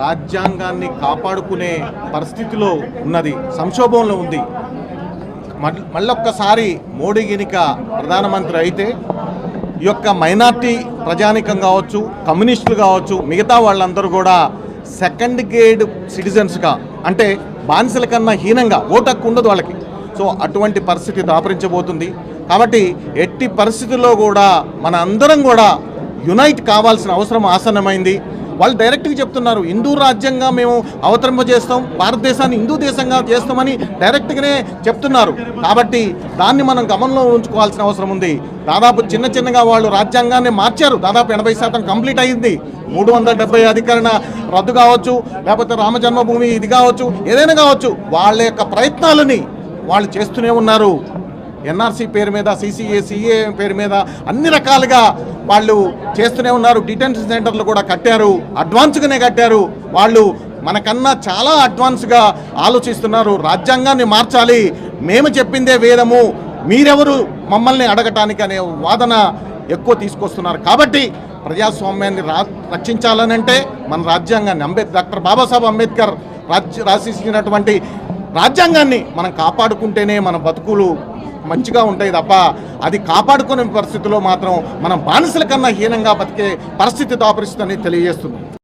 రాజ్యాంగాన్ని కాపాడుకునే పరిస్థితిలో ఉన్నది సంక్షోభంలో ఉంది. మళ్ళొక్కసారి మోడీ గినిక ప్రధానమంత్రి అయితే ఈ యొక్క మైనార్టీ ప్రజానికం కావచ్చు కమ్యూనిస్టులు కావచ్చు మిగతా వాళ్ళందరూ కూడా సెకండ్ గ్రేడ్ సిటిజన్స్గా అంటే బానిసల కన్నా హీనంగా ఓటు ఉండదు వాళ్ళకి. సో అటువంటి పరిస్థితి దాపరించబోతుంది. కాబట్టి ఎట్టి పరిస్థితుల్లో కూడా మన అందరం కూడా యునైట్ కావాల్సిన అవసరం ఆసన్నమైంది. వాళ్ళు డైరెక్ట్గా చెప్తున్నారు హిందూ రాజ్యంగా మేము అవతరింపజేస్తాం భారతదేశాన్ని హిందూ దేశంగా చేస్తామని డైరెక్ట్గానే చెప్తున్నారు. కాబట్టి దాన్ని మనం గమనంలో ఉంచుకోవాల్సిన అవసరం ఉంది. దాదాపు చిన్న చిన్నగా వాళ్ళు రాజ్యాంగాన్ని మార్చారు. దాదాపు ఎనభై శాతం కంప్లీట్ అయింది. మూడు వందల డెబ్బై అధికరణ రద్దు కావచ్చు లేకపోతే రామ జన్మభూమి ఇది కావచ్చు ఏదైనా కావచ్చు. వాళ్ళ యొక్క ప్రయత్నాలని వాళ్ళు చేస్తూనే ఉన్నారు. ఎన్ఆర్సీ పేరు మీద సిసిఏ సిఏ పేరు మీద అన్ని రకాలుగా వాళ్ళు చేస్తూనే ఉన్నారు. డిటెన్షన్ సెంటర్లు కూడా కట్టారు. అడ్వాన్స్గానే కట్టారు. వాళ్ళు మనకన్నా చాలా అడ్వాన్స్గా ఆలోచిస్తున్నారు. రాజ్యాంగాన్ని మార్చాలి. మేము చెప్పిందే వేదము. మీరెవరు మమ్మల్ని అడగటానికి అనే వాదన ఎక్కువ తీసుకొస్తున్నారు. కాబట్టి ప్రజాస్వామ్యాన్ని రా రక్షించాలనంటే మన రాజ్యాంగాన్ని అంబేద్ డాక్టర్ బాబాసాహెబ్ అంబేద్కర్ రాజ్ రాసిచ్చినటువంటి రాజ్యాంగాన్ని మనం కాపాడుకుంటేనే మన బతుకులు మంచిగా ఉంటాయి తప్ప అది కాపాడుకునే పరిస్థితిలో మాత్రం మనం బానిసల కన్నా హీనంగా బతికే పరిస్థితి దాపరిస్తుందని తెలియజేస్తుంది.